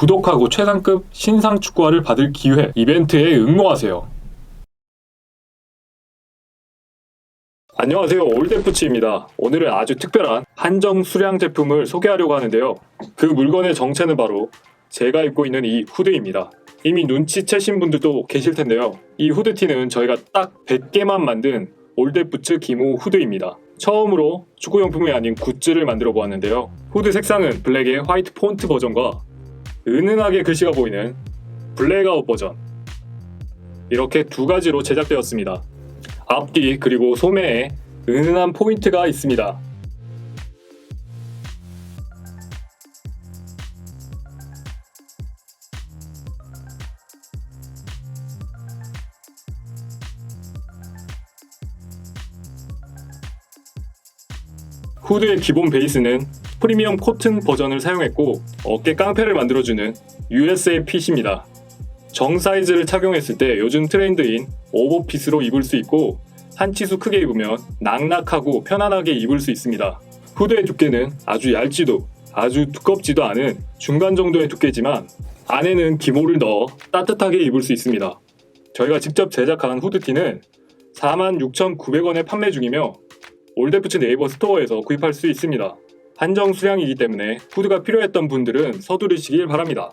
구독하고 최상급 신상 축구화를 받을 기회 이벤트에 응모하세요. 안녕하세요. 올데프치입니다. 오늘은 아주 특별한 한정 수량 제품을 소개하려고 하는데요. 그 물건의 정체는 바로 제가 입고 있는 이 후드입니다. 이미 눈치채신 분들도 계실 텐데요. 이 후드티는 저희가 딱 100개만 만든 올데프츠 기모 후드입니다. 처음으로 축구용품이 아닌 굿즈를 만들어 보았는데요. 후드 색상은 블랙의 화이트 폰트 버전과 은은하게 글씨가 보이는 블랙아웃 버전 이렇게 두 가지로 제작되었습니다. 앞뒤 그리고 소매에 은은한 포인트가 있습니다. 후드의 기본 베이스는 프리미엄 코튼 버전을 사용했고 어깨 깡패를 만들어주는 USA 핏입니다. 정 사이즈를 착용했을 때 요즘 트렌드인 오버핏으로 입을 수 있고 한 치수 크게 입으면 낙낙하고 편안하게 입을 수 있습니다. 후드의 두께는 아주 얇지도 아주 두껍지도 않은 중간 정도의 두께지만 안에는 기모를 넣어 따뜻하게 입을 수 있습니다. 저희가 직접 제작한 후드티는 46,900원에 판매 중이며 올데프츠 네이버 스토어에서 구입할 수 있습니다. 한정 수량이기 때문에 후드가 필요했던 분들은 서두르시길 바랍니다.